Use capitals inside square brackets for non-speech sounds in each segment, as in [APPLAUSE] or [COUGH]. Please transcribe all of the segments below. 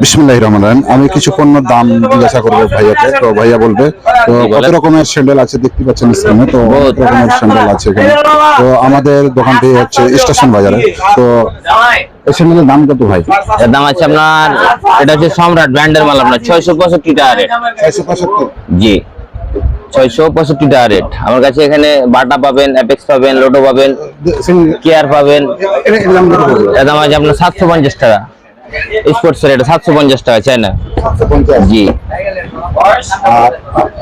বিসমুল্লাহ রহমান আমি কিছু পণ্যের দাম জিজ্ঞাসা করব ভাইয়াকে। তো ভাইয়া বলবে তো কত রকমের স্যান্ডেল আছে দেখতে পাচ্ছেন স্ক্রিনে তো অনেক রকমের স্যান্ডেল আছে এখানে? তো আমাদের দোকানটি হচ্ছে স্টেশন বাজারে। তো এই স্যান্ডেলের দাম কত ভাই? এর দাম আছে আপনার এটা হচ্ছে সম্রাট ব্র্যান্ডের মাল আপনার ছয়শো পঁয়ষট্টি টাকা রেট। ছয়শো পঁয়ষট্টি? জি। ছয়শো পঁয়ষট্টি টাকা রেট। আমার কাছে এখানে বাটা পাবেন অ্যাপেক্স পাবেন লোটো পাবেন কেয়ার পাবেন। এর দাম আছে আপনার সাতশো পঞ্চাশ টাকা। স্পোর্টস এর এটা সাতশো পঞ্চাশ টাকা চাই না? সাতশো পঞ্চাশ। জি। আর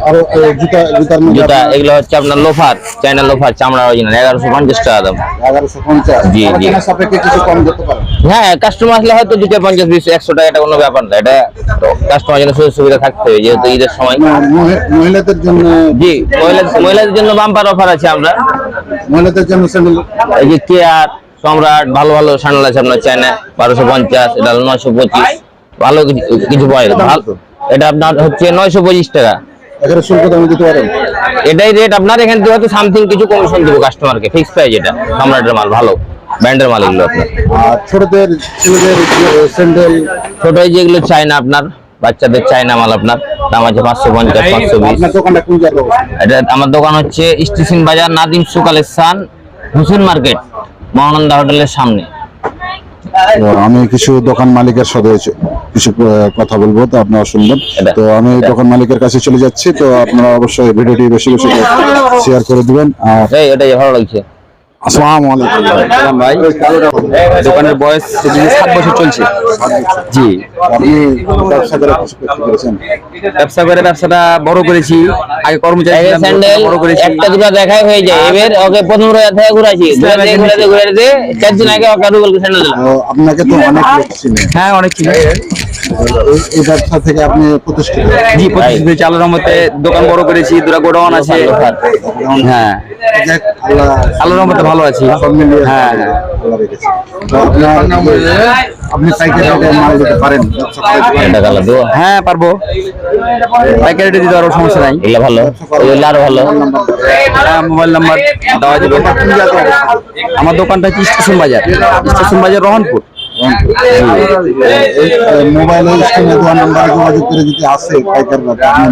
আরও জুতা জুতার মধ্যে যেটা এগুলো হচ্ছে আপনার লোফার চাইনা লোফার চামড়া অরিজিনাল এগারোশো পঞ্চাশ টাকা দাম। এগারোশো পঞ্চাশ। জি, জি। সাপেক্ষে কিছু কম করতে পারেন? হ্যাঁ কাস্টমার আসলে হয়তো চার পঞ্চাশ বিশ একশো টাকা এটা কোনো ব্যাপার না। এটা কাস্টমার জন্য সুযোগ সুবিধা থাকতে হবে যেহেতু ঈদের সময়। মহিলাদের জন্য জি মহিলা মহিলাদের জন্য বাম্পার অফার আছে আমরা। মহিলাদের জন্য স্যান্ডেল এই যে কেয়ার সম্রাট ভালো ভালো স্যান্ডেল আছে আপনার চায়না বারোশো পঞ্চাশ এটা নয়শো পঁচিশ। ভালো কিছু ভালো এটা আপনার হচ্ছে নয়শো পঁচিশ টাকা। এটাই রেট আপনার এখান থেকে হয়তো সামথিং কিছু কমিশন দেবো কাস্টমারকে ফিক্স প্রাইস এটা। সম্রাটের মাল ভালো। ব্র্যান্ডের মাল এগুলো আপনার। আর ছোটদের স্যান্ডেল ছোট এই যেগুলো চায়না আপনার বাচ্চাদের চায়না মাল আপনার দাম আছে পাঁচশো পঞ্চাশ পাঁচশো বিশ? এটা আমার দোকান হচ্ছে স্টেশন বাজার নাদিম সু কালেকশন হুসেন মার্কেট। মহানন্দা হোটেলের সামনে। তো আমি কিছু দোকান মালিকের সাথে কিছু কথা বলব তো আপনারা শুনবেন। তো আমি দোকান মালিকের কাছে চলে যাচ্ছি তো আপনারা অবশ্যই ভিডিওটি বেশি বেশি [LAUGHS] শেয়ার করে দিবেন। আর এই এটাই ভালো লাগছে। আসসালামু আলাইকুম। ভাই। দোকানের বয়স সাত বছর চলছে। জি। ব্যবসা করে ব্যবসাটা বড় করেছি। আগে কর্মচারী ছিলাম, স্যান্ডেল বড় করেছি। একটা দুটো দেখাই হয়ে যায়। এবার ওকে প্রথম রোজা থেকে ঘুরাইছি ঘুরাতে ঘুরাতে ঘুরাতে চার দিন আগে ওকে রুবেল স্যান্ডেল দিলাম। আপনাকে তো অনেক লোক চিনে। হ্যাঁ অনেক এই- ব্যবসা থেকে আপনি প্রতিষ্ঠিত জি আল্লাহর দোকান বড় করেছি দুটা গোডাউন আছে। হ্যাঁ। আল্লাহর রহমতে ভালো আছি। সব মিলিয়ে হ্যাঁ। তো আপনার আপনি সাইকেল মাল দিতে পারেন। হ্যাঁ পারব। পাইকারি দিতে পারব সমস্যা নাই। এগুলো ভালো। এগুলো আরও ভালো। হ্যাঁ মোবাইল নাম্বার দেওয়া যাবে। আমার দোকানটা হচ্ছে স্টেশন বাজার। স্টেশন বাজার রহনপুর। হ্যাঁ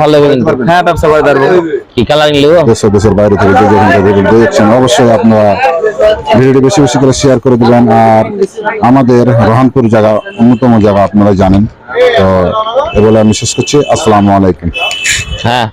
ভালো হ্যাঁ দেশের বাইরে থেকে অবশ্যই আপনারা বেশি বেশি করে শেয়ার করে দিবেন আর আমাদের রহনপুর জায়গা অন্যতম জায়গা আপনারা জানেন তো এ আমি শেষ করছি আসসালামু আলাইকুম হ্যাঁ